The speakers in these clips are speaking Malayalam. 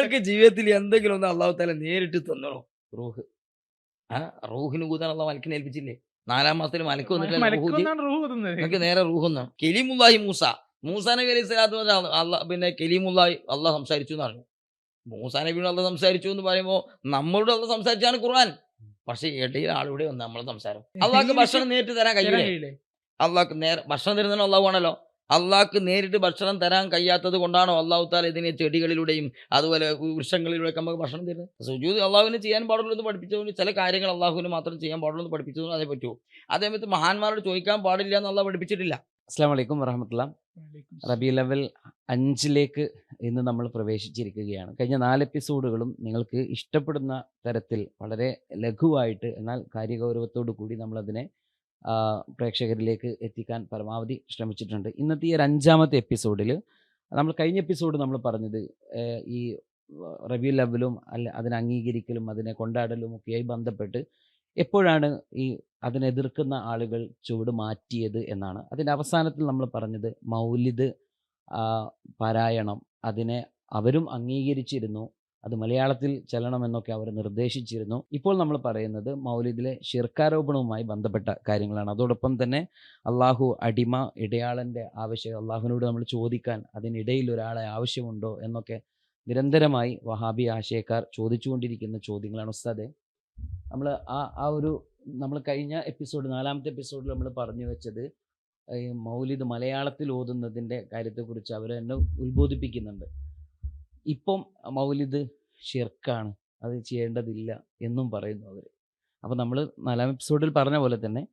നിങ്ങൾക്ക് ജീവിതത്തിൽ എന്തെങ്കിലും ഒന്ന് അള്ളാഹു താല നേരിട്ട് തന്നോളൂ. റൂഹ്. ആ റൂഹിന് കൂതാൻ അള്ളാഹ് മലക്കിനെ ഏൽപ്പിച്ചില്ലേ? നാലാം മാസത്തിൽ മലക്ക് വന്നിട്ട് നേരെ റൂഹ് റൂഹൊന്ന് കെലിമുല്ലാഹി മൂസ. മൂസ നബി അലൈഹി സ്വലാത്തു അള്ളാഹ് പിന്നെ കെലിമുല്ലാഹി അള്ളാഹ് സംസാരിച്ചു എന്ന് പറഞ്ഞു. മൂസ നബിയോട് അള്ളാഹ് സംസാരിച്ചു എന്ന് പറയുമ്പോൾ നമ്മളോട് അള്ളാഹ് സംസാരിച്ചാണ് ഖുർആൻ. പക്ഷേ ഇടയിൽ ആളിവിടെ വന്ന് നമ്മളെ സംസാരം. അള്ളാഹ്ക്ക് ഭക്ഷണം നേരിട്ട് തരാൻ കഴിയില്ലേ? കഴിയില്ലേ? അള്ളാഹ്ക്ക് നേരെ ഭക്ഷണം തരുന്നതിന് അള്ളാഹു ആണല്ലോ. അള്ളാഹ്ക്ക് നേരിട്ട് ഭക്ഷണം തരാൻ കഴിയാത്തത് കൊണ്ടാണോ അള്ളാഹു താല ഇതിനെ ചെടികളിലൂടെയും അതുപോലെ വൃക്ഷങ്ങളിലൂടെയൊക്കെ നമുക്ക് ഭക്ഷണം തരുന്നത്? സുജൂത് അള്ളാഹുവിന് ചെയ്യാൻ പാടുള്ളൂ എന്ന് പഠിപ്പിച്ചതുകൊണ്ട് ചില കാര്യങ്ങൾ അള്ളാഹുവിന് മാത്രം ചെയ്യാൻ പാടുള്ളൂ എന്ന് പഠിപ്പിച്ചതുകൊണ്ട് അതേ പറ്റുമോ അതേമത്ത് മഹാന്മാരോട് ചോദിക്കാൻ പാടില്ല എന്ന് അള്ളാഹ് പഠിപ്പിച്ചിട്ടില്ല. അസ്സാം വലൈക്കും വറഹമത്തല്ല വലൈക്കും റബി ലെവൽ അഞ്ചിലേക്ക് ഇന്ന് നമ്മൾ പ്രവേശിച്ചിരിക്കുകയാണ്. കഴിഞ്ഞ നാല് എപ്പിസോഡുകളും നിങ്ങൾക്ക് ഇഷ്ടപ്പെടുന്ന തരത്തിൽ വളരെ ലഘുവായിട്ട് എന്നാൽ കാര്യഗൗരവത്തോടു കൂടി നമ്മളതിനെ പ്രേക്ഷകരിലേക്ക് എത്തിക്കാൻ പരമാവധി ശ്രമിച്ചിട്ടുണ്ട്. ഇന്നത്തെ ഈ ഒരു അഞ്ചാമത്തെ എപ്പിസോഡിൽ നമ്മൾ കഴിഞ്ഞ എപ്പിസോഡ് നമ്മൾ പറഞ്ഞത് ഈ റബി ലെവലും അല്ല അതിനെ അംഗീകരിക്കലും അതിനെ കൊണ്ടാടലും ഒക്കെയായി ബന്ധപ്പെട്ട് എപ്പോഴാണ് ഈ അതിനെതിർക്കുന്ന ആളുകൾ ചുവട് മാറ്റിയത് എന്നാണ്. അതിന്റെ അവസാനത്തിൽ നമ്മൾ പറഞ്ഞത് മൗലിദ് പാരായണം അതിനെ അവരും അംഗീകരിച്ചിരുന്നു. അത് മലയാളത്തിൽ ചെല്ലണമെന്നൊക്കെ അവർ നിർദ്ദേശിച്ചിരുന്നു. ഇപ്പോൾ നമ്മൾ പറയുന്നത് മൗലിദിലെ ശിർക്കാരോപണവുമായി ബന്ധപ്പെട്ട കാര്യങ്ങളാണ്. അതോടൊപ്പം തന്നെ അള്ളാഹു അടിമ ഇടയാളന്റെ ആവശ്യം അള്ളാഹുവിനോട് നമ്മൾ ചോദിക്കാൻ അതിനിടയിൽ ഒരാളെ ആവശ്യമുണ്ടോ എന്നൊക്കെ നിരന്തരമായി വഹാബി ആശയക്കാർ ചോദിച്ചുകൊണ്ടിരിക്കുന്ന ചോദ്യങ്ങളാണ്. ഉസ്താദെ നമ്മൾ ആ ആ ഒരു നമ്മൾ കഴിഞ്ഞ എപ്പിസോഡ് നാലാമത്തെ എപ്പിസോഡിൽ നമ്മൾ പറഞ്ഞു വെച്ചത് മൗലിദ് മലയാളത്തിൽ ഓതുന്നതിന്റെ കാര്യത്തെക്കുറിച്ച് അവർ എന്നെ ഉത്ബോധിപ്പിക്കുന്നുണ്ട്. ഇപ്പം മൗലിദ് ഷിർക്കാണ് അത് ചെയ്യേണ്ടതില്ല എന്നും പറയുന്നു അവർ അപ്പോൾ നമ്മൾ നാലാം എപ്പിസോഡിൽ പറഞ്ഞ പോലെ തന്നെ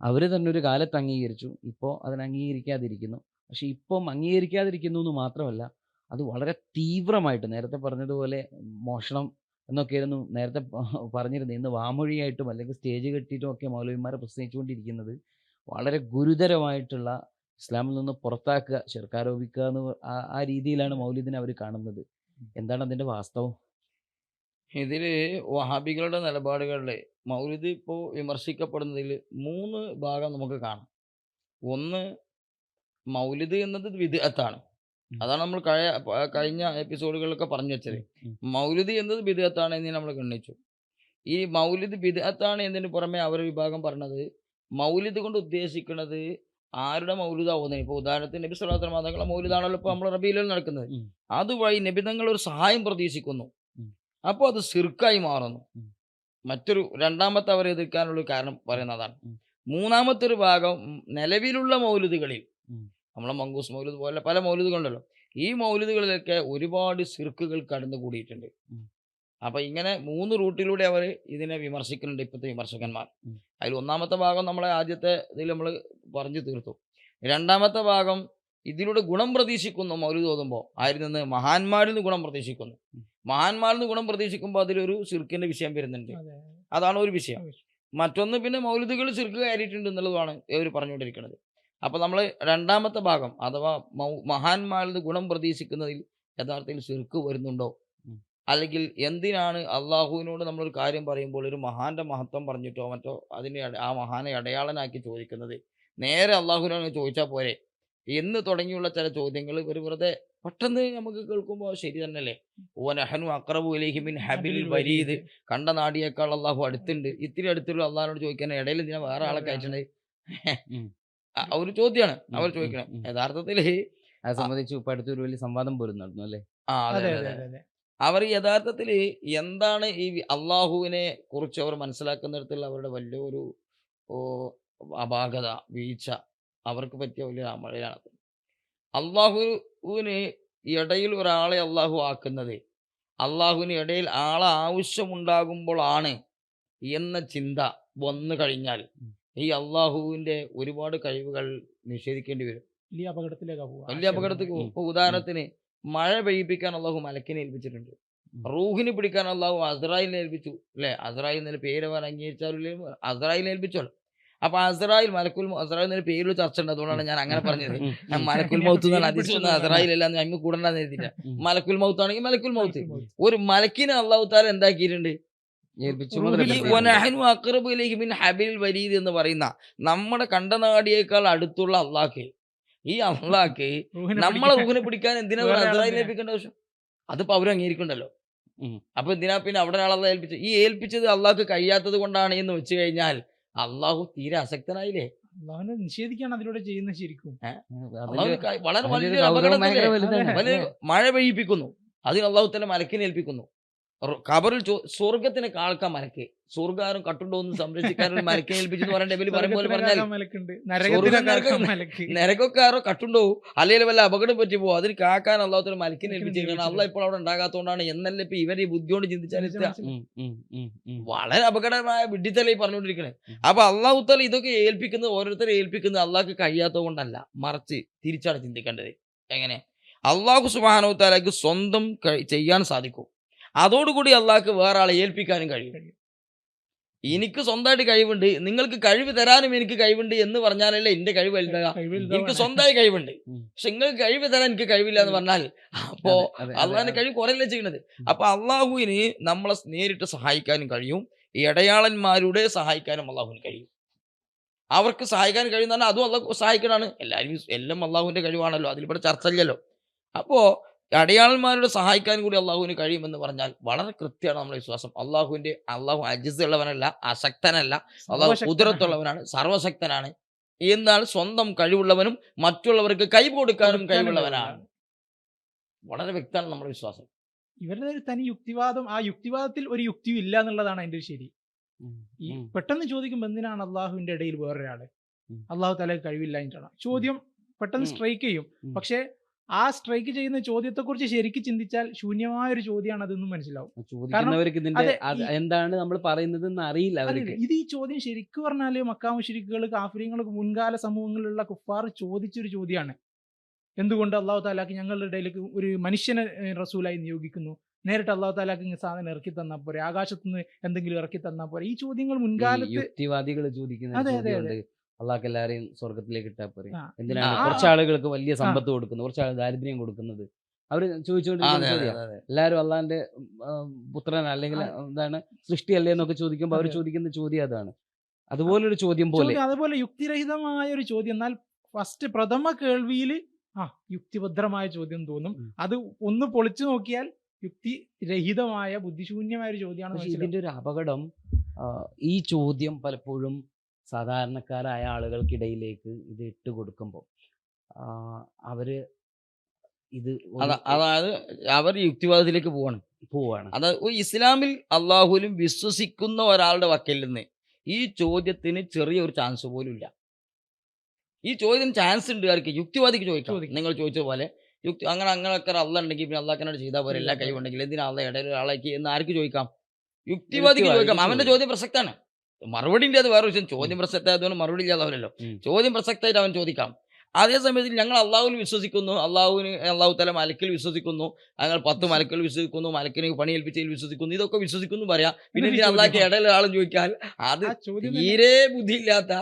അവർ തന്നെ ഒരു കാലത്ത് അംഗീകരിച്ചു. ഇപ്പോൾ അതിനെ അംഗീകരിക്കാതിരിക്കുന്നു. പക്ഷേ ഇപ്പം അംഗീകരിക്കാതിരിക്കുന്നു എന്ന് മാത്രമല്ല അത് വളരെ തീവ്രമായിട്ട് നേരത്തെ പറഞ്ഞതുപോലെ മോഷണം എന്നൊക്കെയായിരുന്നു നേരത്തെ പറഞ്ഞിരുന്നത്. ഇന്ന് വാമൊഴിയായിട്ടും അല്ലെങ്കിൽ സ്റ്റേജ് കെട്ടിയിട്ടും ഒക്കെ മൗലവിമാരെ പ്രസംഗിച്ചുകൊണ്ടിരിക്കുന്നത് വളരെ ഗുരുതരമായിട്ടുള്ള ഇസ്ലാമിൽ നിന്ന് പുറത്താക്കുക ചെറുക്കാരോപിക്കുക എന്ന് ആ രീതിയിലാണ് മൗലിദിനെ അവർ കാണുന്നത്. എന്താണ് അതിന്റെ വാസ്തവം? ഇതിൽ വഹാബികളുടെ നിലപാടുകളിൽ മൗലിദ് ഇപ്പോൾ വിമർശിക്കപ്പെടുന്നതിൽ മൂന്ന് ഭാഗം നമുക്ക് കാണാം. ഒന്ന് മൗലിദ് എന്നത് വിദഗത്താണ് അതാണ് നമ്മൾ കഴിയ കഴിഞ്ഞ എപ്പിസോഡുകളിലൊക്കെ പറഞ്ഞു വെച്ചത്. മൗലിദ് എന്നത് വിദഗത്താണ് എന്ന് നമ്മൾ ഗണ്ണിച്ചു. ഈ മൗലിദ് വിദഗത്താണ് എന്നതിന് പുറമെ അവർ വിഭാഗം പറഞ്ഞത് മൗലിദ് കൊണ്ട് ഉദ്ദേശിക്കുന്നത് ആരുടെ മൗലിദാവുന്നത് ഇപ്പോൾ ഉദാഹരണത്തിന് നബി സ്വലാത്ത മാതാക്കളെ മൗലിതാണല്ലോ ഇപ്പോൾ നമ്മൾ റബീലിൽ നടക്കുന്നത്. അതുവഴി നബിതങ്ങൾ ഒരു സഹായം പ്രതീക്ഷിക്കുന്നു. അപ്പോൾ അത് സിർക്കായി മാറുന്നു. മറ്റൊരു രണ്ടാമത്തെ അവർ എതിർക്കാനുള്ള കാരണം പറയുന്നതാണ് മൂന്നാമത്തെ ഒരു ഭാഗം നിലവിലുള്ള മൗലിദുകളിൽ. നമ്മളെ മങ്കൂസ് മൗലിദ് പോലെ പല മൗലുദുകളുണ്ടല്ലോ. ഈ മൗലുദുകളിലൊക്കെ ഒരുപാട് സിർക്കുകൾ കടന്നു കൂടിയിട്ടുണ്ട്. അപ്പൊ ഇങ്ങനെ മൂന്ന് റൂട്ടിലൂടെ അവർ ഇതിനെ വിമർശിക്കുന്നുണ്ട് ഇപ്പോഴത്തെ വിമർശകന്മാർ. അതിൽ ഒന്നാമത്തെ ഭാഗം നമ്മളെ ആദ്യത്തെ ഇതിൽ നമ്മൾ പറഞ്ഞു തീർത്തു. രണ്ടാമത്തെ ഭാഗം ഇതിലൂടെ ഗുണം പ്രതീക്ഷിക്കുന്നു മൗലിദ് ഓതുമ്പോൾ ആരിൽ നിന്ന്? മഹാന്മാരിൽ നിന്ന് ഗുണം പ്രതീക്ഷിക്കുന്നു. മഹാന്മാരിൽ നിന്ന് ഗുണം പ്രതീക്ഷിക്കുമ്പോൾ അതിലൊരു സിർക്കിന്റെ വിഷയം വരുന്നുണ്ട്. അതാണ് ഒരു വിഷയം. മറ്റൊന്ന് പിന്നെ മൗലിദുകൾ സിർക്ക് കയറിയിട്ടുണ്ട് എന്നുള്ളതാണ് ഇവർ പറഞ്ഞുകൊണ്ടിരിക്കുന്നത്. അപ്പോൾ നമ്മൾ രണ്ടാമത്തെ ഭാഗം അഥവാ മഹാന്മാരിൽ നിന്ന് ഗുണം പ്രതീക്ഷിക്കുന്നതിൽ യഥാർത്ഥത്തിൽ സിർക്ക് വരുന്നുണ്ടോ? അല്ലെങ്കിൽ എന്തിനാണ് അള്ളാഹുവിനോട് നമ്മളൊരു കാര്യം പറയുമ്പോൾ ഒരു മഹാന്റെ മഹത്വം പറഞ്ഞിട്ടോ മറ്റോ അതിനെ ആ മഹാനെ അടയാളനാക്കി ചോദിക്കുന്നത്? നേരെ അള്ളാഹുവിനോട് ചോദിച്ചാൽ പോരെ. എന്ന് തുടങ്ങിയുള്ള ചില ചോദ്യങ്ങൾ ഇവർ വെറുതെ പെട്ടെന്ന് നമുക്ക് കേൾക്കുമ്പോൾ ശരി തന്നെയല്ലേ? ഓനഹനു അക്രബു ഇലൈഹി മിൻ ഹബിൽ വരീദ് കണ്ട നാടിയേക്കാൾ അള്ളാഹു അടുത്തുണ്ട്. ഇത്തിരി അടുത്തുള്ള അള്ളാഹിനോട് ചോദിക്കാൻ ഇടയിൽ ഇതിനെ വേറെ ആളെ കഴിച്ചിട്ടുണ്ട്. ഒരു ചോദ്യമാണ് അവർ ചോദിക്കണം. യഥാർത്ഥത്തിൽ അത് സംബന്ധിച്ച് ഇപ്പൊ അടുത്തൊരു വലിയ സംവാദം പോലും നടന്നു അല്ലേ? ആ അതെ അതെ അവർ യഥാർത്ഥത്തിൽ എന്താണ് ഈ അള്ളാഹുവിനെ കുറിച്ച് അവർ മനസ്സിലാക്കുന്നിടത്തുള്ള അവരുടെ വലിയൊരു ഓ, അപാകത വീഴ്ച അവർക്ക് പറ്റിയ വലിയ മഴയാണ് അള്ളാഹുവിന് ഇടയിൽ ഒരാളെ അള്ളാഹു ആക്കുന്നത് അള്ളാഹുവിന് ഇടയിൽ ആളെ ആവശ്യമുണ്ടാകുമ്പോഴാണ് എന്ന ചിന്ത വന്നു കഴിഞ്ഞാൽ ഈ അള്ളാഹുവിന്റെ ഒരുപാട് കഴിവുകൾ നിഷേധിക്കേണ്ടി വരും. വലിയ അപകടത്തിലേക്ക് വലിയ അപകടത്തിൽ പോകും. ഉദാഹരണത്തിന് മഴ പെയ്യിപ്പിക്കാൻ അള്ളാഹു മലക്കിനെ ഏൽപ്പിച്ചിട്ടുണ്ട്. റൂഹിന് പിടിക്കാൻ അള്ളാഹു അസ്രായിലിനെ ഏൽപ്പിച്ചു. അല്ലേ? അസ്രായിൽ നിന്ന് പേര് അവർ അംഗീകരിച്ചാലും അസ്രായിലിനെ ഏൽപ്പിച്ചോളൂ. അപ്പൊ അസറായിൽ മലക്കുൽ അസറായി എന്നൊരു പേരിൽ ചർച്ച ഉണ്ട് അതുകൊണ്ടാണ് ഞാൻ അങ്ങനെ പറഞ്ഞത്. ഞാൻ മലക്കുൽ മൗത്ത് എന്നാണ് അതിശുദ്ധ അല്ലാന്ന് അമ്മ കൂടണ്ടെന്ന് എഴുതിയില്ല മലക്കുൽ മൗത്ത് ആണെങ്കിൽ മലക്കുൽ മൗത്ത്. ഒരു മലക്കിനെ അള്ളാഹു താല എന്താക്കിയിട്ടുണ്ട്? ഏൽപ്പിച്ചു. ഹബിൽ വരീദ് എന്ന് പറയുന്ന നമ്മുടെ കണ്ടനാടിയേക്കാൾ അടുത്തുള്ള അള്ളാക്ക് ഈ അള്ളാക്ക് നമ്മളെ പിടിക്കാൻ. റൂഹിനെ പിടിക്കാൻ എന്തിനാ വേറെ അസ്രായിൽ ഏൽപ്പിക്കേണ്ട ആവശ്യം? അതിപ്പോ അവരും അംഗീകരിക്കണ്ടല്ലോ. അപ്പൊ എന്തിനാ പിന്നെ അവിടെ ഒരാളെ ഏൽപ്പിച്ചത്? ഈ ഏൽപ്പിച്ചത് അള്ളാക്ക് കഴിയാത്തത് കൊണ്ടാണ് എന്ന് വെച്ച് കഴിഞ്ഞാൽ അള്ളാഹു തീരെ അസക്തനായില്ലേ? അള്ളാഹുനെ നിഷേധിക്കാണ് അതിലൂടെ ചെയ്യുന്ന ശരിക്കും. വളരെ വലിയ മഴ പെയ്യിപ്പിക്കുന്നു. അതിന് അള്ളാഹു തന്നെ മലക്കിനെ ഏൽപ്പിക്കുന്നു. ചോ- സ്വർഗത്തിന് കാൾക്ക മലക്ക്. സ്വർഗാരും കട്ടുണ്ടോ എന്ന് സംരക്ഷിക്കാൻ മലക്കെ ഏൽപ്പിച്ചു എന്ന് പറഞ്ഞ ഇവർ പറയും പോലെ പറഞ്ഞാൽ സ്വർഗത്തിനെ നരകത്തിനെ നരകം- കാക്കാൻ മലക്ക് നിരക്കൊക്കാരോ കട്ടുണ്ടോ? അല്ലെങ്കിൽ വല്ല അപകടം പറ്റി പോകും അതിന് കാക്കാൻ അള്ളാത്തൊരു മലക്കിനെ ഏൽപ്പിച്ചിരിക്കുകയാണ്. ഏൽപ്പിച്ചിരിക്കണം അള്ളാഹ് ഇപ്പോൾ അവിടെ ഉണ്ടാകാത്തതുകൊണ്ടാണ് എന്നല്ല ഇപ്പൊ ഇവർ ഈ ബുദ്ധിയോട് ചിന്തിച്ചാൽ ഉം. വളരെ അപകടമായ വിഡിത്തല ഈ പറഞ്ഞുകൊണ്ടിരിക്കണേ. അപ്പൊ അള്ളാഹുത്തല ഇതൊക്കെ ഏൽപ്പിക്കുന്നത് ഓരോരുത്തരെ ഏൽപ്പിക്കുന്നത് അള്ളാഹ്ക്ക് കഴിയാത്തത് കൊണ്ടല്ല. മറിച്ച് തിരിച്ചാണ് ചിന്തിക്കേണ്ടത്. എങ്ങനെ? അള്ളാഹു സുബാനോത്താലേക്ക് സ്വന്തം ചെയ്യാൻ സാധിക്കും. അതോടുകൂടി അള്ളാഹ്ക്ക് വേറെ ആളെ ഏൽപ്പിക്കാനും കഴിയും. എനിക്ക് സ്വന്തമായിട്ട് കഴിവുണ്ട് നിങ്ങൾക്ക് കഴിവ് തരാനും എനിക്ക് കഴിവുണ്ട് എന്ന് പറഞ്ഞാലല്ലേ എന്റെ കഴിവ് വലുതാ? എനിക്ക് സ്വന്തമായി കഴിവുണ്ട്. പക്ഷെ നിങ്ങൾക്ക് കഴിവ് തരാൻ എനിക്ക് കഴിവില്ല എന്ന് പറഞ്ഞാൽ അപ്പോ അള്ളാഹിന്റെ. കഴിവ് കുറയല്ലേ ചെയ്യുന്നത് അപ്പൊ അള്ളാഹുവിന് നമ്മളെ നേരിട്ട് സഹായിക്കാനും കഴിയും. ഇടയാളന്മാരുടെ സഹായിക്കാനും അള്ളാഹുവിന് കഴിയും. അവർക്ക് സഹായിക്കാൻ പറഞ്ഞാൽ അതും അള്ളാഹ് സഹായിക്കണാണ് എല്ലാവരും എല്ലാം അള്ളാഹുവിന്റെ കഴിവാണല്ലോ അതിലിവിടെ ചർച്ച ഇല്ലല്ലോ. അപ്പോ അടയാളന്മാരുടെ സഹായിക്കാൻ കൂടി അള്ളാഹുവിന് കഴിയുമെന്ന് പറഞ്ഞാൽ വളരെ കൃത്യമാണ് നമ്മുടെ വിശ്വാസം. അള്ളാഹുവിന്റെ അള്ളാഹു അജിസ് ഉള്ളവനല്ല അശക്തനല്ല അള്ളാഹു. കുതിരത്തുള്ളവനാണ് സർവശക്തനാണ് എന്നാൽ സ്വന്തം കഴിവുള്ളവനും മറ്റുള്ളവർക്ക് കൈ കൊടുക്കാനും കഴിവുള്ളവനാണ്. വളരെ വ്യക്തമാണ് നമ്മുടെ വിശ്വാസം. ഇവരുടെ ഒരു തനി യുക്തിവാദം ആ യുക്തിവാദത്തിൽ ഒരു യുക്തിയും ഇല്ല എന്നുള്ളതാണ് അതിന്റെ ഒരു ശരി. ഈ പെട്ടെന്ന് ചോദിക്കുമ്പോൾ എന്തിനാണ് അള്ളാഹുവിന്റെ ഇടയിൽ വേറൊരാൾ? അള്ളാഹു തല എന്നിട്ടാണ് ചോദ്യം പെട്ടെന്ന് സ്ട്രൈക്ക് ചെയ്യും. പക്ഷേ ആ സ്ട്രൈക്ക് ചെയ്യുന്ന ചോദ്യത്തെക്കുറിച്ച് ശരിക്കും ചിന്തിച്ചാൽ ശൂന്യമായ ഒരു ചോദ്യമാണ് അതെന്നും മനസ്സിലാവും ചോദിക്കുന്നവർക്ക് ഇതിന്റെ അത് എന്താണ് നമ്മൾ പറയുന്നത് എന്ന് അറിയില്ല. അവർക്ക്. ഇത് ഈ ചോദ്യം ശരിക്കും പറഞ്ഞാൽ മക്കാ മുഷിരിക്കുകൾ കാഫര്യങ്ങൾ മുൻകാല സമൂഹങ്ങളിലുള്ള കുഫാർ ചോദിച്ചൊരു ചോദ്യമാണ്. എന്തുകൊണ്ട് അള്ളാഹു താലാക്ക് ഞങ്ങളുടെ ഇടയിലേക്ക് ഒരു മനുഷ്യനെ റസൂലായി നിയോഗിക്കുന്നു? നേരിട്ട് അള്ളാഹു താലാക്ക് ഇങ്ങനെ സാധനം ഇറക്കി തന്നാൽ പോരെ? ആകാശത്തുനിന്ന് എന്തെങ്കിലും ഇറക്കി തന്നാൽ പോരെ? ഈ ചോദ്യങ്ങൾ മുൻകാലത്ത് യുക്തിവാദികൾ ചോദിക്കുന്ന ഒരു അള്ളാഹ് എല്ലാരെയും സ്വർഗത്തിലേക്ക് ഇട്ടാ പോരെ. എന്തിനാണ് കുറച്ച് ആളുകൾക്ക് വലിയ സമ്പത്ത് കൊടുക്കുന്നത് കുറച്ച് ആൾ ദാരിദ്ര്യം കൊടുക്കുന്നത്. അവർ ചോദിച്ചുകൊണ്ടിരിക്കുന്നത് ചോദ്യം എല്ലാരും അള്ളാന്റെ പുത്രൻ അല്ലെങ്കിൽ എന്താണ് സൃഷ്ടിയല്ലേ എന്നൊക്കെ ചോദിക്കുമ്പോൾ അവർ ചോദിക്കുന്ന ചോദ്യം അതാണ്. അതുപോലൊരു ചോദ്യം പോലെ അതുപോലെ യുക്തിരഹിതമായ ഒരു ചോദ്യം. എന്നാൽ ഫസ്റ്റ് പ്രഥമ കേൾവിയിൽ ആ യുക്തിഭദ്രമായ ചോദ്യം തോന്നും. അത് ഒന്ന് പൊളിച്ചു നോക്കിയാൽ യുക്തി രഹിതമായ ബുദ്ധിശൂന്യമായ ഒരു ചോദ്യമാണ് ഇതിന്റെ ഒരു അപകടം ഈ ചോദ്യം പലപ്പോഴും സാധാരണക്കാരായ ആളുകൾക്കിടയിലേക്ക് ഇത് ഇട്ട് കൊടുക്കുമ്പോൾ അവർ ഇത് അതായത് അവർ യുക്തിവാദത്തിലേക്ക് പോവാണ്. പോവാണ്. അതായത് ഇസ്ലാമിൽ അള്ളാഹുലും വിശ്വസിക്കുന്ന ഒരാളുടെ വക്കിൽ നിന്ന് ഈ ചോദ്യത്തിന് ചെറിയൊരു ചാൻസ് പോലും ഇല്ല. ഈ ചോദ്യത്തിന് ചാൻസ് ഉണ്ട് ആർക്ക്? യുക്തിവാദിക്ക് ചോദിക്കാം. നിങ്ങൾ ചോദിച്ച പോലെ യുക്തി അങ്ങനെ അങ്ങനെയൊക്കെ അള്ള ഉണ്ടെങ്കിൽ പിന്നെ അള്ളാഹ്ക്കനോട് ചെയ്താൽ പോലെ എല്ലാ. കഴിവുണ്ടെങ്കിൽ എന്തിനാ അള്ള ഇടയിൽ ഒരാളേക്ക് എന്ന് ആർക്ക് ചോദിക്കാം? യുക്തിവാദിക്ക് ചോദിക്കാം. അവന്റെ ചോദ്യം പ്രസക്താണ് മറുപടിന്റെ അത് വേറെ വിഷയം. ചോദ്യം പ്രസക്തമായതുകൊണ്ട് മറുപടി ഇല്ലാതാവില്ലല്ലോ. ചോദ്യം പ്രസക്തമായിട്ട് അവൻ ചോദിക്കാം. അതേ സമയത്ത് ഞങ്ങൾ അള്ളാഹുവിൽ വിശ്വസിക്കുന്നു. അള്ളാഹുവിന് അള്ളാഹു തല മലക്കിൽ വിശ്വസിക്കുന്നു. ഞങ്ങൾ പത്ത് മലക്കിൽ വിശ്വസിക്കുന്നു. മലക്കിനെ പണി ഏൽപ്പിച്ചതിൽ വിശ്വസിക്കുന്നു. ഇതൊക്കെ വിശ്വസിക്കുന്നു പറയാം. പിന്നെ അള്ളാഹ് അള്ളാഹ്ക്ക്. ഇടയിൽ ആളും ചോദിക്കാൻ അത് തീരെ ബുദ്ധിയില്ലാത്ത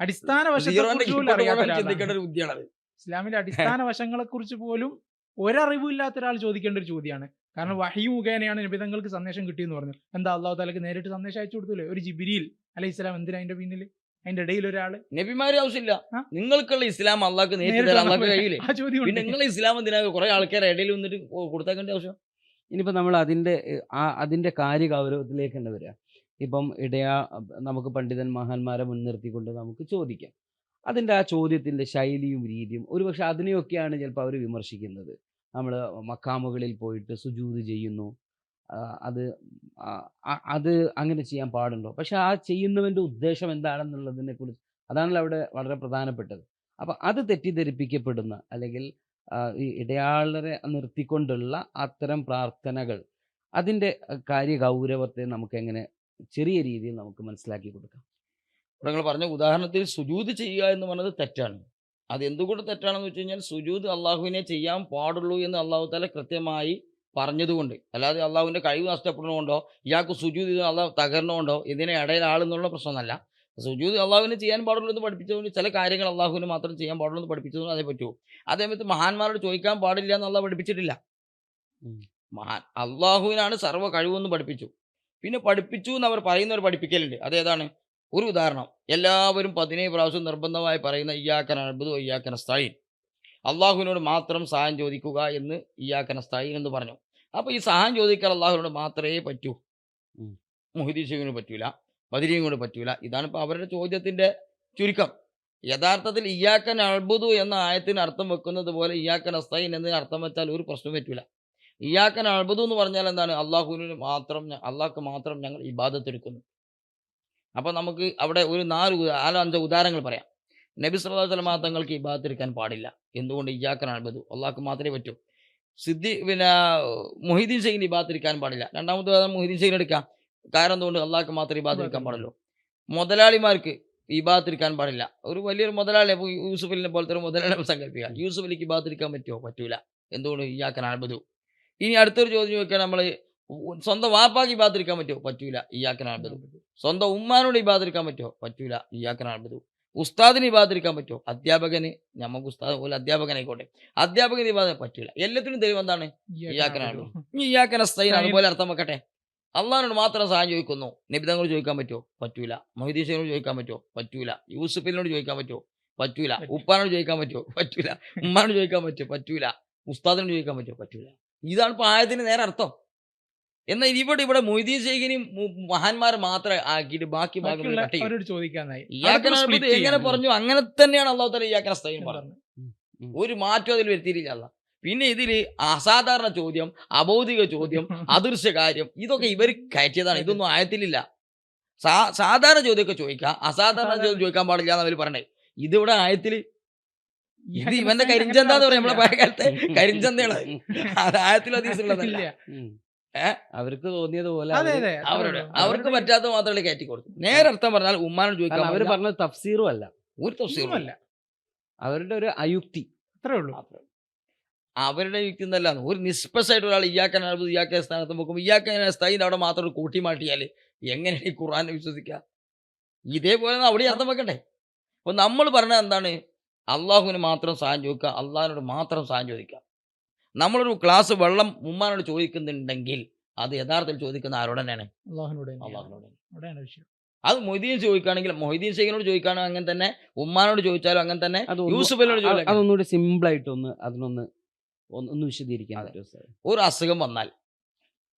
അടിസ്ഥാന. ചിന്തിക്കേണ്ട ഒരു ബുദ്ധിയാണത്. ഇസ്ലാമിലെ അടിസ്ഥാന വശങ്ങളെ കുറിച്ച് പോലും ഒരറിവില്ലാത്ത ഒരാൾ ചോദിക്കേണ്ട ഒരു ചോദ്യമാണ്. കാരണം വഹി മുഖേനയാണ് നിബിതങ്ങൾക്ക് സന്ദേശം കിട്ടിയെന്ന് പറഞ്ഞു എന്താ അള്ളാഹു താലക്ക് നേരിട്ട് സന്ദേശം അയച്ചു കൊടുത്തില്ലേ? ഒരു ജിബിരിയിൽ അല്ലെ ഇസ്ലാം എന്തിനാ അതിന്റെ പിന്നിൽ അതിന്റെ ഇടയിൽ ഒരാൾ. നബിമാരെ ആവശ്യമില്ല നിങ്ങൾക്കുള്ള ഇസ്ലാം അള്ളാഹ് നേരിട്ട് കഴിയില്ലേ? പിന്നെ ഉണ്ട്. നിങ്ങളെ ഇസ്ലാം എന്തിനാ? കുറെ ആൾക്കാരെ ഇടയിൽ വന്നിട്ട് കൊടുത്താക്കേണ്ട ആവശ്യം? ഇനിയിപ്പോൾ നമ്മൾ അതിന്റെ ആ അതിന്റെ കാര്യഗൗരവത്തിലേക്ക് തന്നെ വരിക? ഇപ്പം ഇടയാ നമുക്ക് പണ്ഡിതൻ മഹാന്മാരെ മുൻനിർത്തിക്കൊണ്ട് നമുക്ക് ചോദിക്കാം. അതിന്റെ ആ ചോദ്യത്തിന്റെ ശൈലിയും രീതിയും ഒരുപക്ഷെ അതിനെയൊക്കെയാണ് ചിലപ്പോൾ അവർ വിമർശിക്കുന്നത്. നമ്മൾ മക്കാമുകളിൽ പോയിട്ട് സുജൂത് ചെയ്യുന്നു. അത് അത് അങ്ങനെ ചെയ്യാൻ പാടുണ്ടോ? പക്ഷെ ആ ചെയ്യുന്നവന്റെ ഉദ്ദേശം എന്താണെന്നുള്ളതിനെ കുറിച്ച് അതാണല്ലോ അവിടെ വളരെ പ്രധാനപ്പെട്ടത്. അപ്പം അത് തെറ്റിദ്ധരിപ്പിക്കപ്പെടുന്ന അല്ലെങ്കിൽ ഈ ഇടയാളരെ നിർത്തിക്കൊണ്ടുള്ള അത്തരം പ്രാർത്ഥനകൾ അതിന്റെ കാര്യ ഗൗരവത്തെ നമുക്ക് എങ്ങനെ ചെറിയ രീതിയിൽ നമുക്ക് മനസ്സിലാക്കി കൊടുക്കാം. ഇവിടെ നിങ്ങൾ പറഞ്ഞ ഉദാഹരണത്തിൽ സുജൂത് ചെയ്യുക എന്ന് പറഞ്ഞത് തെറ്റാണ്. അത് എന്തുകൊണ്ട് തെറ്റാണെന്ന് വെച്ച് കഴിഞ്ഞാൽ സുജൂദ് അള്ളാഹുവിനെ ചെയ്യാൻ പാടുള്ളൂ എന്ന് അള്ളാഹു താല കൃത്യമായി പറഞ്ഞതുകൊണ്ട്. അല്ലാതെ അള്ളാഹുവിന്റെ കഴിവ് നഷ്ടപ്പെടണമുണ്ടോ ഇയാൾക്ക് സുജൂദ് ഇത് അള്ളാഹ് തകർന്നുകൊണ്ടോ ഇതിനെ ഇടയിൽ ആളെന്നുള്ള പ്രശ്നമല്ല സുജൂദ് അള്ളാഹുവിനെ ചെയ്യാൻ പാടുള്ളൂ എന്ന് പഠിപ്പിച്ചതുകൊണ്ട് ചില കാര്യങ്ങൾ അള്ളാഹുവിന് മാത്രം ചെയ്യാൻ പാടുള്ളൂ എന്ന് പഠിപ്പിച്ചതുകൊണ്ട് അതേ പറ്റൂ. അതേമയത്ത് മഹാന്മാരോട് ചോദിക്കാൻ പാടില്ല എന്ന് അള്ളാഹ് പഠിപ്പിച്ചിട്ടില്ല. മഹാൻ അള്ളാഹുവിനാണ് സർവ കഴിവെന്ന് പഠിപ്പിച്ചു. പിന്നെ പഠിപ്പിച്ചു എന്ന് അവർ പറയുന്നവർ പഠിപ്പിക്കലുണ്ട്. അതേതാണ് ഒരു ഉദാഹരണം. എല്ലാവരും പതിനേഴ് പ്രാവശ്യം നിർബന്ധമായി പറയുന്ന ഇയാക്കൻ അത്ഭുത ഇയാക്കന സ്ഥായി അള്ളാഹുവിനോട് മാത്രം സഹായം ചോദിക്കുക എന്ന് ഇയാക്കന സ്ഥായി എന്ന് പറഞ്ഞു. അപ്പോൾ ഈ സഹായം ചോദിക്കാൻ അള്ളാഹുവിനോട് മാത്രമേ പറ്റൂ. ഷെയ്ഖിന് പറ്റൂല ബദിരിയും കൊണ്ട് പറ്റൂല. ഇതാണ് ഇപ്പോൾ അവരുടെ ചോദ്യത്തിന്റെ ചുരുക്കം. യഥാർത്ഥത്തിൽ ഇയാക്കൻ അത്ഭുതു എന്ന ആയത്തിന് അർത്ഥം വെക്കുന്നത് പോലെ ഇയാക്കൻ അസ്തൈൻ എന്ന് അർത്ഥം വെച്ചാൽ ഒരു പ്രശ്നം പറ്റൂല. ഇയാക്കൻ അത്ഭുതം എന്ന് പറഞ്ഞാൽ എന്താണ്? അള്ളാഹുവിന് മാത്രം അള്ളാഹ്ക്ക് മാത്രം ഞങ്ങൾ ഇബാദത്ത് എടുക്കുന്നു. അപ്പോൾ നമുക്ക് അവിടെ ഒരു നാല് നാലോ അഞ്ചോ ഉദാഹരണങ്ങൾ പറയാം. നബി അലൈഹി വസല്ലം തങ്ങൾക്ക് ഈ ഭാഗത്തിരിക്കാൻ പാടില്ല. എന്തുകൊണ്ട് ഇയാക്കൻ അൾബുദു അള്ളാഹ്ക്ക് മാത്രമേ പറ്റൂ. സിദ്ധി പിന്നെ മൊഹീദ്ദീൻ ഈ എടുക്കാൻ പാടില്ല. രണ്ടാമത്തെ ഉദാഹരണം മൊഹീദ്ദീൻ ഷെയ്ഖിന് എടുക്കാം. കാരണം എന്തുകൊണ്ട്? അള്ളാഹ്ക്ക് മാത്രമേ ഈ എടുക്കാൻ പാടുള്ളൂ. മുതലാളിമാർക്ക് ഈ എടുക്കാൻ പാടില്ല. ഒരു വലിയൊരു മുതലാളി അപ്പോൾ യൂസുഫ് അലിനെ പോലത്തെ ഒരു മുതലാളി സങ്കല്പിക്കുക യൂസുഫ് അലിക്ക് ഇബാദത്ത് എടുക്കാൻ പറ്റുമോ? പറ്റൂല. എന്തുകൊണ്ട് ഇയാക്കൻ അൾബദു ഇനി അടുത്തൊരു ചോദ്യം ചോദിക്കാൻ നമ്മൾ സ്വന്തം വാപ്പാക്ക് ഇബാദിരിക്കാൻ പറ്റുമോ പറ്റൂല. അൾബദു സ്വന്തം ഉമ്മാനോട് ഇബാദിരിക്കാൻ പറ്റുമോ പറ്റൂല. അൾബദു ഉസ്താദിന് ഇബാദിരിക്കാൻ പറ്റുമോ അധ്യാപകന് നമുക്ക് ഉസ്താദ് പോലെ അധ്യാപകനായിക്കോട്ടെ. അധ്യാപകന് ഇബാദ പറ്റൂല. എല്ലാത്തിനും ദൈവം എന്താണ്? ഇയ്യാക്കനാണ്. ഇയാക്കന അസ്തൈൻ അതുപോലെ അർത്ഥം വെക്കട്ടെ. അള്ളാഹിനോട് മാത്രം സഹായം ചോദിക്കുന്നു. നിബിതങ്ങളോട് ചോദിക്കാൻ പറ്റുമോ പറ്റൂല. മൊഹീദീഷനോട് ചോദിക്കാൻ പറ്റുമോ പറ്റൂല. യൂസുഫിനോട് ചോദിക്കാൻ പറ്റുമോ പറ്റൂല. പറ്റൂല. ഉപ്പാനോട് ചോദിക്കാൻ പറ്റുമോ പറ്റൂല. ഉമ്മാനോട് ചോദിക്കാൻ പറ്റുമോ പറ്റൂല. ഉസ്താദിനോട് ചോദിക്കാൻ പറ്റുമോ പറ്റൂല. ഇതാണ് ഇപ്പൊ ആയതിന് നേരെ അർത്ഥം. എന്നാൽ ഇവിടെ ഇവിടെ മൊയ്തീൻ ശേഖിനും മഹാന്മാർ മാത്രമേ ആക്കിയിട്ട് ബാക്കി ഭാഗം എങ്ങനെ പറഞ്ഞു? അങ്ങനെ തന്നെയാണ് അള്ളാഹു തല ഇയാക്കൻ അസ്തൈൻ പറഞ്ഞത്. പറഞ്ഞു. ഒരു മാറ്റം അതിൽ വരുത്തിയിട്ടില്ല അല്ല പിന്നെ ഇതിൽ അസാധാരണ ചോദ്യം അബൗദിക ചോദ്യം അദൃശ്യ കാര്യം ഇതൊക്കെ ഇവർ കയറ്റിയതാണ്. ഇതൊന്നും ആയത്തിലില്ല. സാ സാധാരണ ചോദ്യമൊക്കെ ചോദിക്കാം. അസാധാരണ ചോദ്യം ചോദിക്കാൻ പാടില്ല എന്ന് അവർ പറഞ്ഞേ ഇതിവിടെ ആയത്തിൽ ഇത് ഇവന്റെ കരിഞ്ചന്ത എന്ന് പറയാം നമ്മളെ പഴയ കാലത്തെ കരിഞ്ചന്തയാണ് അത് ആയത്തിൽ അതീസുള്ളതല്ല ഇല്ല. ഉം. ഏ? അവർക്ക് തോന്നിയതുപോലെ അതെ അതെ അത്രേ അവരുടെ അവർക്ക് പറ്റാത്ത മാത്രമേ കയറ്റി കൊടുത്തു നേരെ അർത്ഥം പറഞ്ഞാൽ ഉമ്മാനോട് ചോദിക്കാം അവർ. പറഞ്ഞത് തഫ്സീറും അല്ല. ഒരു തഫ്സീറും അല്ല. അവരുടെ ഒരു അയുക്തി. അത്രേ ഉള്ളൂ. അവരുടെ യുക്തി എന്നല്ല ഒരു നിഷ്പക്ഷമായിട്ട് ഒരാൾ ഇയാക്കാൻ ഇയാക്കിയ സ്ഥാനത്ത് നോക്കുമ്പോൾ ഇയാക്കാൻ സ്ഥായിന്റെ അവിടെ മാത്രം ഒരു കൂട്ടി മാറ്റിയാൽ എങ്ങനെയാണ് ഈ ഖുറാനെ വിശ്വസിക്കുക ഇതേപോലെ അവിടെ അർത്ഥം വെക്കണ്ടേ? അപ്പോൾ നമ്മൾ പറഞ്ഞത് എന്താണ്? അള്ളാഹുവിന് മാത്രം സഹായം ചോദിക്കുക അള്ളാഹിനോട് മാത്രം സഹായം ചോദിക്കുക നമ്മളൊരു ഗ്ലാസ് വെള്ളം ഉമ്മാനോട് ചോദിക്കുന്നുണ്ടെങ്കിൽ അത് യഥാർത്ഥത്തിൽ ചോദിക്കുന്ന ആരോട് തന്നെയാണ്? അള്ളാഹുനോട് അവിടെയാണ് വിഷയം. അത് മൊയ്തീൻ ചോദിക്കുകയാണെങ്കിൽ മൊയ്തീൻ ഷെയ്ഖിനോട് ചോദിക്കുകയാണെങ്കിൽ അങ്ങനെ തന്നെ ഉമ്മാനോട് ചോദിച്ചാലോ അങ്ങനെ തന്നെ യൂസുഫലിനോട് ഒന്ന് യൂസുഫിനോട് അ- ചോദിക്കാം അതൊന്നുകൂടി സിമ്പിൾ ആയിട്ടൊന്ന് അതിനൊന്ന് ഒന്ന് ഒന്ന് വിശദീകരിക്കാൻ ഒരു അസുഖം വന്നാൽ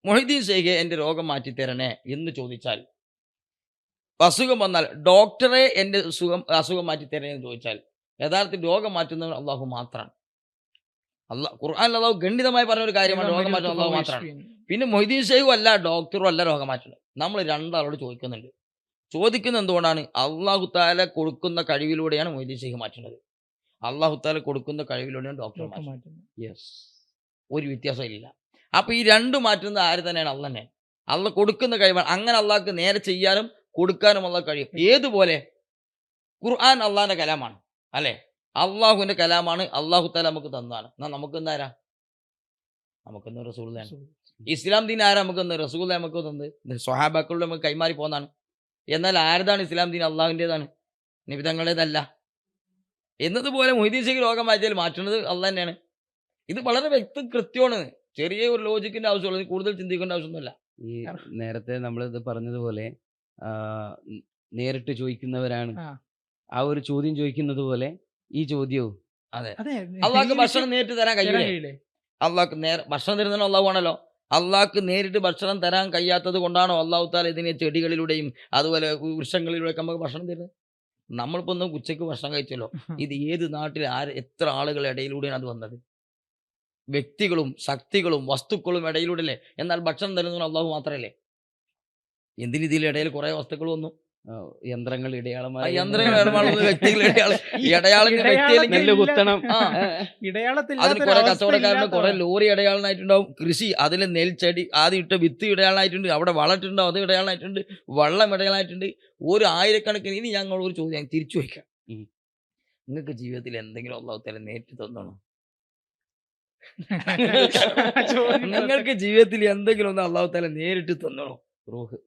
മൊഹിദ്ദീൻ ഷെയ്ഖ് എന്റെ രോഗം മാറ്റി തരണേ എന്ന് ചോദിച്ചാൽ അസുഖം വന്നാൽ ഡോക്ടറെ എന്റെ സുഖം അസുഖം മാറ്റി തരണേ എന്ന് ചോദിച്ചാൽ യഥാർത്ഥത്തിൽ രോഗം മാറ്റുന്നവൻ അള്ളാഹു മാത്രമാണ് അള്ളാഹ് ഖുർആൻ അള്ളാഹു ഗണ്ഡിതമായി പറഞ്ഞ ഒരു കാര്യമാണ് രോഗമാറ്റം അള്ളാഹു മാത്രമാണ്. പിന്നെ മൊയ്തീൻ ഷെയ്ഖും അല്ല ഡോക്ടറും അല്ല രോഗമാറ്റം മാറ്റുന്നത് നമ്മൾ രണ്ടാളോട് ചോദിക്കുന്നുണ്ട്. ചോദിക്കുന്നത് എന്തുകൊണ്ടാണ്? അള്ളാഹു താല കൊടുക്കുന്ന കഴിവിലൂടെയാണ് മൊയ്തീൻ ഷെയ്ഖ് മാറ്റുന്നത്. അള്ളാഹു താല കൊടുക്കുന്ന കഴിവിലൂടെയാണ് ഡോക്ടർ മാറ്റുന്നത്. യെസ് ഒരു വ്യത്യാസമില്ല അപ്പൊ ഈ രണ്ട് മാറ്റുന്നത് ആര് തന്നെയാണ്? അള്ള തന്നെ അള്ള കൊടുക്കുന്ന കഴിവാണ്. അങ്ങനെ അള്ളാഹ്ക്ക് നേരെ ചെയ്യാനും കൊടുക്കാനും അള്ള കഴിയും. ഏതുപോലെ? ഖുർആൻ അള്ളാഹിന്റെ കലാമാണ്. അല്ലെ? അള്ളാഹുവിന്റെ കലാമാണ് അള്ളാഹു താല നമുക്ക് തന്നതാണ്. എന്നാ നമുക്ക് എന്താരാ നമുക്കൊന്ന് റസൂൽ ഇസ്ലാം ദീൻ ആരാ നമുക്കൊന്ന് റസൂൽ നമുക്ക് തന്നത്. സ്വഹാബാക്കളുടെ നമുക്ക് കൈമാറി പോന്നാണ് എന്നാൽ ആരതാണ് ഇസ്ലാം ദീൻ? അള്ളാഹുവിന്റെതാണ് നിബിതങ്ങളുടേതല്ല എന്നതുപോലെ ഷെയ്ഖ് രോഗം മാറ്റിയാൽ മാറ്റുന്നത് അള്ള തന്നെയാണ്. ഇത് വളരെ വ്യക്ത കൃത്യമാണ്. ചെറിയ ഒരു ലോജിക്കിന്റെ ആവശ്യമുള്ളത് കൂടുതൽ ചിന്തിക്കേണ്ട ആവശ്യമൊന്നുമില്ല. ഈ നേരത്തെ നമ്മൾ ഇത് പറഞ്ഞതുപോലെ നേരിട്ട് ചോദിക്കുന്നവരാണ്. ആ. ഒരു ചോദ്യം ചോദിക്കുന്നത് പോലെ ഈ ചോദ്യവും. അതെ. അള്ളാഹ്ക്ക് ഭക്ഷണം നേരിട്ട് തരാൻ കഴിയില്ലേ? അള്ളാഹ്ക്ക് നേരെ ഭക്ഷണം തരുന്ന അള്ളാഹു ആണല്ലോ. അള്ളാഹ്ക്ക് നേരിട്ട് ഭക്ഷണം തരാൻ കഴിയാത്തത് കൊണ്ടാണോ അള്ളാഹു താല ഇതിനെ ചെടികളിലൂടെയും അതുപോലെ വൃക്ഷങ്ങളിലൂടെയൊക്കെ നമുക്ക് ഭക്ഷണം തരുന്നത്? നമ്മളിപ്പോ ഒന്ന് ഉച്ചയ്ക്ക് ഭക്ഷണം കഴിച്ചല്ലോ. ഇത് ഏത് നാട്ടിൽ ആര് എത്ര ആളുകളുടെ ഇടയിലൂടെയാണ് അത് വന്നത്? വ്യക്തികളും ശക്തികളും വസ്തുക്കളും ഇടയിലൂടെ അല്ലേ എന്നാൽ ഭക്ഷണം തരുന്നതിന് അള്ളാഹു മാത്രമല്ലേ? എന്തിന് ഇതിൽ ഇടയിൽ കുറെ വസ്തുക്കൾ വന്നു? യന്ത്രങ്ങൾ ആ ഇടയാളമായി യന്ത്രങ്ങൾ ഇടയാൾ അതിന് കുറെ ഇല്ലാത്ത കുറെ ലോറി ഇടയാളനായിട്ടുണ്ടാവും. കൃഷി അതിൽ നെൽച്ചെടി ആദ്യം ഇട്ട വിത്ത് ഇടയാളനായിട്ടുണ്ട് അവിടെ വളട്ടുണ്ടാവും അത് ഇടയാളനായിട്ടുണ്ട് വെള്ളം ഇടയാളനായിട്ടുണ്ട്. ഒരു ആയിരക്കണക്കിന് ഇനി ഞങ്ങൾ ഒരു ചോദ്യം ഞാൻ തിരിച്ചു വയ്ക്കാം നിങ്ങൾക്ക് ജീവിതത്തിൽ എന്തെങ്കിലും ഉള്ള തല നേരിട്ട് തന്നോ നിങ്ങൾക്ക് ജീവിതത്തിൽ എന്തെങ്കിലും ഒന്ന് അള്ളാഹു തല നേരിട്ട് തന്നോളൂ റൂഹ്.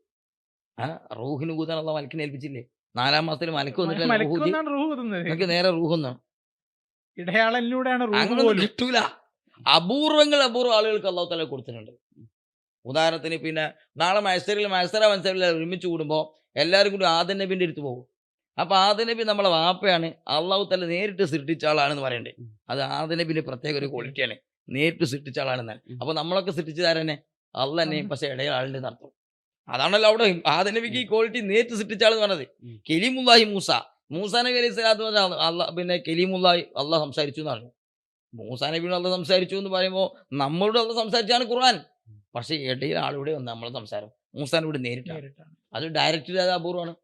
ആ റൂഹിന് കൂതാൻ അള്ളാഹ് മലക്കിനെ ഏൽപ്പിച്ചില്ലേ? നാലാം മാസത്തിൽ മലക്ക് വന്നിട്ടില്ല നേരെ റൂഹുന്ന അങ്ങനെ കിട്ടൂല. അപൂർവങ്ങൾ അപൂർവ ആളുകൾക്ക് അള്ളാഹു തല കൊടുത്തിട്ടുണ്ട്. ഉദാഹരണത്തിന് പിന്നെ നാളെ മത്സരിൽ മത്സര മത്സരിൽ ഒരുമിച്ച് കൂടുമ്പോൾ എല്ലാവരും കൂടി ആദൻ നബിന്റെ അടുത്ത് പോകും. അപ്പൊ ആദനബി നമ്മളെ വാപ്പയാണ്. അള്ളാഹു തല നേരിട്ട് സൃഷ്ടിച്ച ആളാണെന്ന് പറയണ്ടേ. അത് അത് ആദനബിന്റെ പ്രത്യേക ഒരു ക്വാളിറ്റിയാണ് നേരിട്ട് സൃഷ്ടിച്ച ആളാണെന്നാണ് അപ്പോൾ അപ്പൊ നമ്മളൊക്കെ സൃഷ്ടിച്ചതാരനെ അല്ല പക്ഷേ ഇടയിൽ ആളുടെ അർത്ഥം. അതാണല്ലോ അവിടെ ആദനബിക്ക് ഈ ക്വാളിറ്റി നേരിട്ട് സൃഷ്ടിച്ച ആളെന്ന് പറഞ്ഞത്. കെലിമുല്ലാഹി മൂസ. മൂസാ നബി അലൈഹി സ്വലാത്തു അല്ല പിന്നെ കെലിമുല്ലാഹി അള്ളാഹ് സംസാരിച്ചു എന്ന് പറഞ്ഞു. മൂസാ നബിയോട് അള്ളാഹ് സംസാരിച്ചു എന്ന് പറയുമ്പോൾ നമ്മളോട് അള്ളാഹ് സംസാരിച്ചാണ് ഖുർആൻ. പക്ഷേ ഇടയിൽ ആളിവിടെ വന്ന് നമ്മളെ സംസാരം മൂസാ നബിയോട് നേരിട്ടാണ്. അത് ഡയറക്റ്റ് അത് അപൂർവമാണ്.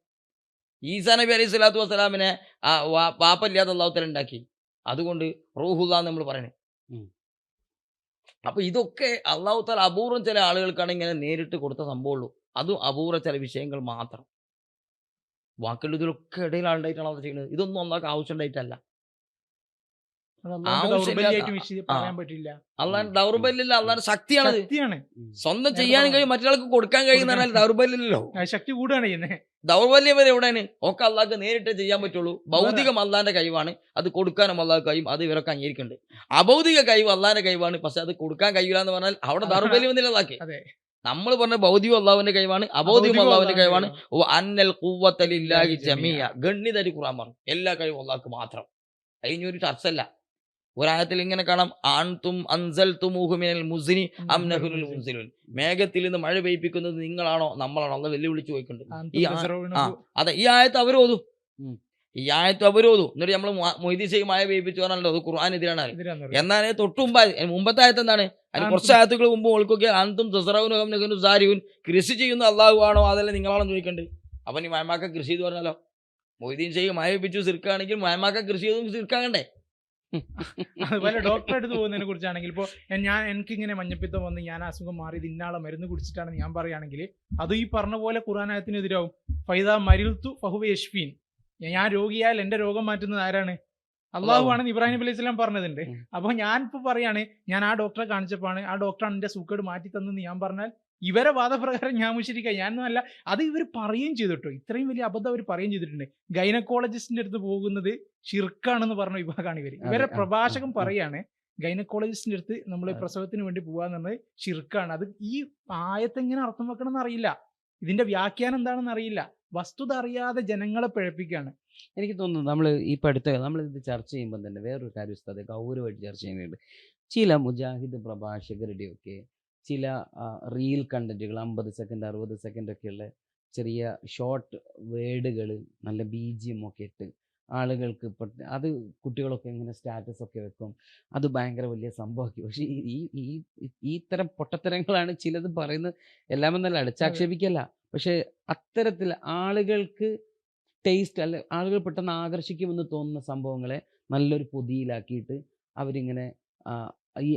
ഈസാ നബി അലൈഹി സ്വലാത്തു വസ്സലാമിനെ ആ വാ- പാപ്പല്ലാതെ അള്ളാഹുത്തല ഉണ്ടാക്കി. അതുകൊണ്ട് റൂഹുല്ല നമ്മൾ പറയണേ. അപ്പൊ ഇതൊക്കെ അള്ളാഹുത്താല അപൂർവം ചില ആളുകൾക്കാണ് ഇങ്ങനെ നേരിട്ട് കൊടുത്ത സംഭവമുള്ളൂ അതും അപൂർവ ചില വിഷയങ്ങൾ മാത്രം. വാക്കുകൾ ഇതിലൊക്കെ ഇടയിൽ ഉണ്ടായിട്ടാണ് അത് ചെയ്യുന്നത്? ഇതൊന്നും ഒന്നാൾക്ക് ആവശ്യം ഉണ്ടായിട്ടല്ല അത് ദൗർബല്യല്ല അള്ളാൻ ശക്തിയാണ്. സ്വന്തം ചെയ്യാൻ കഴിയും മറ്റൊരാൾക്ക് കൊടുക്കാൻ കഴിയുന്ന ദൗർബല്യല്ലോ ശക്തി കൂടുകയാണ് ചെയ്യുന്നത്. ദൗർബല്യം വരെ എവിടെയാണ്? ഒക്കെ അള്ളാഹ്ക്ക് നേരിട്ട് ചെയ്യാൻ പറ്റുള്ളൂ. ഭൗതികം അള്ളാന്റെ കഴിവാണ്. അത് കൊടുക്കാനും അള്ളാഹ് കഴിയും. അത് ഇവരൊക്കെ അംഗീകരിക്കുന്നുണ്ട്. അഭൗതിക കഴിവ് അള്ളാന്റെ കഴിവാണ്. പക്ഷെ അത് കൊടുക്കാൻ കഴിയില്ല എന്ന് പറഞ്ഞാൽ അവിടെ. ദൗർബല്യം എന്നില്ല അള്ളാഹ്ക്ക് അതെ. നമ്മൾ പറഞ്ഞ ഭൗതികം അള്ളാഹുവിന്റെ കഴിവാണ് അഭൗതികം അള്ളാഹുവിന്റെ കഴിവാണ്. ഓ അന്നൽ കൂവത്തലില്ലാഹി ജമിയ ഗണ്ണിതരി ഖുറാൻ പറഞ്ഞു. എല്ലാ കഴിവും അള്ളാഹ്ക്ക് മാത്രം. അതിനൊരു ചർച്ചല്ല ഒരായത്തിൽ ഇങ്ങനെ കാണാം. ആൺതും അൻസൽ തുമുഹുമിനൽ മുസിനി അംനഹുൽ മുൻസിലുൻ മേഘത്തിൽ നിന്ന് മഴ പെയ്പ്പിക്കുന്നത് നിങ്ങളാണോ നമ്മളാണോ? അള്ള വെല്ലുവിളിച്ച് ചോദിക്കുന്നുണ്ട്. ഈ ആ- അതെ ഈ ആയത്ത് അവരോതും. ഈ ആയത്ത് അവരോതും എന്നിട്ട് നമ്മൾ മൊയ്തീസയും മഴ പെയ്പ്പിച്ചു പറഞ്ഞല്ലോ അത് ഖുർആൻ എതിരാണ് എന്നാൽ തൊട്ടുമുമ്പ് മുമ്പത്തെ ആയത്ത് എന്താണ്? അതിന് കുറച്ച് ആയത്തുകൾ മുമ്പ് ഓൾക്കൊക്കെ അന്തും തുസറവുനും സാരിയും കൃഷി ചെയ്യുന്ന അള്ളാഹു ആണോ അതല്ല നിങ്ങളാണോ ചോദിക്കേണ്ടത്? അപ്പൊ നീ മയമാക്ക കൃഷി എന്ന് പറഞ്ഞാലോ? മൊയ്തീൻ ചെയ്യും മയപ്പിച്ചു സിർക്കാണെങ്കിൽ മയമാക്ക കൃഷി ചെയ്തും സിർക്കാകണ്ടേ? അതുപോലെ ഡോക്ടറെ അടുത്ത് പോകുന്നതിനെ കുറിച്ചാണെങ്കിൽ ഇപ്പോൾ ഞാൻ എനിക്ക് ഇങ്ങനെ മഞ്ഞപ്പിത്തം വന്ന് ഞാൻ അസുഖം മാറി ഇന്നാളെ മരുന്ന് കുടിച്ചിട്ടാണ് ഞാൻ പറയുകയാണെങ്കിൽ അത് ഈ പറഞ്ഞ പോലെ ഖുറാനായത്തിനെതിരാവും ഫൈദ മരിൽത്തു ഫഹുവ യഷ്ഫീൻ ഞാൻ രോഗിയായാൽ എന്റെ രോഗം മാറ്റുന്നത് ആരാണ്? അള്ളാഹു ആണെന്ന് ഇബ്രാഹിം നബി അലൈഹി സ്വലാം പറഞ്ഞതുണ്ട് അപ്പൊ അപ്പോൾ ഞാൻ ഇപ്പൊ പറയാണ് ഞാൻ ആ ഡോക്ടറെ കാണിച്ചപ്പോൾ ആ ഡോക്ടറാണ് എന്റെ സൂക്കേട് മാറ്റി തന്നെന്ന് ഞാൻ പറഞ്ഞാൽ ഇവരെ വാദപ്രകാരം ഞാൻ മുഷിരിക്കാം ഞാനൊന്നുമല്ല അത് ഇവർ പറയുകയും ചെയ്തിട്ടോ. ഇത്രയും വലിയ അബദ്ധം അവർ പറയുകയും ചെയ്തിട്ടുണ്ട്. ഗൈനക്കോളജിസ്റ്റിന്റെ അടുത്ത് പോകുന്നത് ഷിർക്കാണെന്ന് പറഞ്ഞ വിഭാഗമാണ് ഇവർ ഇവരെ പ്രഭാഷകൻ. പറയാണ് ഗൈനക്കോളജിസ്റ്റിന്റെ അടുത്ത് നമ്മൾ. പ്രസവത്തിന് വേണ്ടി പോകാന്നുള്ളത് ഷിർക്കാണ് അത് ഈ ആയത്ത് എങ്ങനെ അർത്ഥം വെക്കണം എന്നറിയില്ല ഇതിന്റെ വ്യാഖ്യാനം എന്താണെന്ന് അറിയില്ല. വസ്തുത അറിയാതെ ജനങ്ങളെ പിഴപ്പിക്കുകയാണ് എനിക്ക് തോന്നുന്നു നമ്മൾ ഈ പഠിത്ത നമ്മൾ ഇത് ചർച്ച ചെയ്യുമ്പോൾ തന്നെ വേറൊരു കാര്യം ഉസ്താദ് ഗൗരവമായിട്ട് ചർച്ച ചെയ്യുന്നുണ്ട് ചില മുജാഹിദ് പ്രഭാഷകരുടെയൊക്കെ ചില റീൽ കണ്ടന്റുകൾ അമ്പത് സെക്കൻഡ് അറുപത് സെക്കൻഡ് ഒക്കെയുള്ള ചെറിയ ഷോർട്ട് വേർഡുകൾ നല്ല ബീജിയമൊക്കെ ഇട്ട് ആളുകൾക്ക് ഇപ്പം അത് കുട്ടികളൊക്കെ ഇങ്ങനെ സ്റ്റാറ്റസ് ഒക്കെ വെക്കും. അത് ഭയങ്കര വലിയ സംഭവമാക്കി. പക്ഷേ ഈ ഈ ഈ- ഇത്തരം പൊട്ടത്തരങ്ങളാണ് ചിലത് പറയുന്നത്. എല്ലാമെന്നല്ല അടിച്ചാക്ഷേപിക്കല്ല. പക്ഷേ അത്തരത്തിൽ ആളുകൾക്ക് ടേസ്റ്റ് അല്ലെ ആളുകൾ പെട്ടെന്ന് ആകർഷിക്കുമെന്ന് തോന്നുന്ന സംഭവങ്ങളെ നല്ലൊരു പൊതിയിലാക്കിയിട്ട് അവരിങ്ങനെ ഈ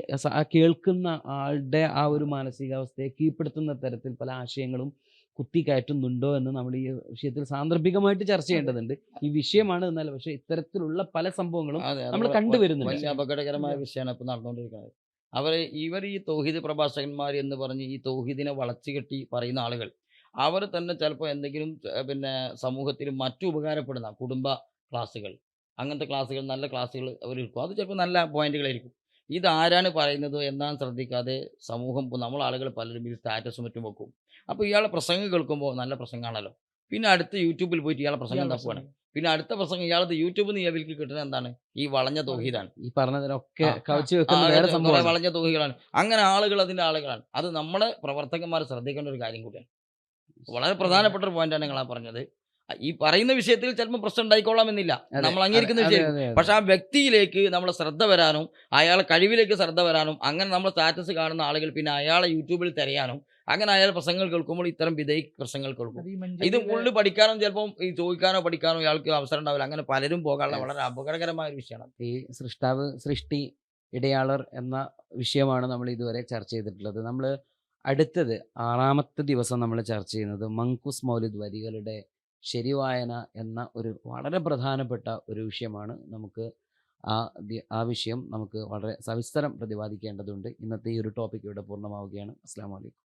കേൾക്കുന്ന ആളുടെ ആ ഒരു മാനസികാവസ്ഥയെ കീഴ്പ്പെടുത്തുന്ന തരത്തിൽ പല ആശയങ്ങളും കുത്തി കയറ്റുന്നുണ്ടോ എന്ന് നമ്മൾ ഈ വിഷയത്തിൽ സാന്ദർഭികമായിട്ട് ചർച്ച ചെയ്യേണ്ടതുണ്ട്. ഈ വിഷയമാണ് എന്നാൽ പക്ഷെ ഇത്തരത്തിലുള്ള പല സംഭവങ്ങളും നമ്മൾ കണ്ടുവരുന്നു കണ്ടുവരുന്നുണ്ട്. വലിയ അപകടകരമായ വിഷയമാണ് ഇപ്പൊ നടന്നുകൊണ്ടിരിക്കുന്നത്. അവർ ഇവർ ഈ തൗഹീദ് പ്രഭാഷകന്മാർ എന്ന് പറഞ്ഞ് ഈ തൗഹീദിനെ വളച്ചു കെട്ടി പറയുന്ന ആളുകൾ അവർ തന്നെ ചിലപ്പോൾ എന്തെങ്കിലും പിന്നെ സമൂഹത്തിൽ മറ്റു ഉപകാരപ്പെടുന്ന കുടുംബ ക്ലാസ്സുകൾ അങ്ങനത്തെ ക്ലാസ്സുകൾ നല്ല ക്ലാസ്സുകൾ അവർ എടുക്കും. അത് ചിലപ്പോൾ നല്ല പോയിന്റുകളായിരിക്കും ഇത് ആരാണ് പറയുന്നത് എന്നാണ് ശ്രദ്ധിക്കാതെ സമൂഹം നമ്മൾ ആളുകൾ പലരും ഇത് സ്റ്റാറ്റസും മറ്റും വെക്കും. അപ്പോൾ ഇയാളെ പ്രസംഗം കേൾക്കുമ്പോൾ നല്ല പ്രസംഗമാണല്ലോ. പിന്നെ അടുത്ത യൂട്യൂബിൽ പോയിട്ട് ഇയാളെ പ്രസംഗം തപ്പുകയാണ് പിന്നെ അടുത്ത പ്രസംഗം ഇയാളത് യൂട്യൂബിൽ നിന്ന് ഇയാൾക്ക് കിട്ടുന്നത് എന്താണ്? ഈ വളഞ്ഞ തോഹിതാണ്. ഈ പറഞ്ഞതിനൊക്കെ വളഞ്ഞ തോഹികളാണ്. അങ്ങനെ ആളുകൾ അതിന്റെ ആളുകളാണ്. അത് നമ്മളെ പ്രവർത്തകന്മാർ ശ്രദ്ധിക്കേണ്ട ഒരു കാര്യം കൂടിയാണ്. വളരെ പ്രധാനപ്പെട്ട ഒരു പോയിന്റാണ് നിങ്ങൾ ആ പറഞ്ഞത് ഈ പറയുന്ന വിഷയത്തിൽ ചിലപ്പോൾ പ്രശ്നം ഉണ്ടായിക്കോളാം എന്നില്ല നമ്മൾ അംഗീകരിക്കുന്ന വിഷയം. പക്ഷെ ആ വ്യക്തിയിലേക്ക് നമ്മൾ ശ്രദ്ധ വരാനും അയാളെ കഴിവിലേക്ക് ശ്രദ്ധ വരാനും അങ്ങനെ നമ്മൾ സ്റ്റാറ്റസ് കാണുന്ന ആളുകൾ പിന്നെ അയാളെ യൂട്യൂബിൽ തിരയാനും അങ്ങനെ അയാൾ പ്രസംഗങ്ങൾ കേൾക്കുമ്പോൾ ഇത്തരം വിധേയ പ്രസംഗങ്ങൾ കേൾക്കും. ഇത് ഉള്ളിൽ പഠിക്കാനും ചിലപ്പോൾ ഈ ചോദിക്കാനോ പഠിക്കാനോ ഇയാൾക്ക് അവസരം ഉണ്ടാവില്ല. അങ്ങനെ പലരും പോകാനുള്ള വളരെ അപകടകരമായ ഒരു വിഷയമാണ്. ഈ സൃഷ്ടാവ് സൃഷ്ടി ഇടയാളർ എന്ന വിഷയമാണ് നമ്മൾ ഇതുവരെ ചർച്ച ചെയ്തിട്ടുള്ളത്. നമ്മൾ അടുത്തത് ആറാമത്തെ ദിവസം നമ്മൾ ചർച്ച ചെയ്യുന്നത് മങ്കുസ് മൗലിദ് വരികളുടെ ശരിവായന എന്ന ഒരു വളരെ പ്രധാനപ്പെട്ട ഒരു വിഷയമാണ്. നമുക്ക് ആ ആ വിഷയം നമുക്ക് വളരെ സവിസ്തരം പ്രതിപാദിക്കേണ്ടതുണ്ട്. ഇന്നത്തെ ഈ ഒരു ടോപ്പിക് ഇവിടെ പൂർണമാവുകയാണ്. അസ്സാം വലൈക്കും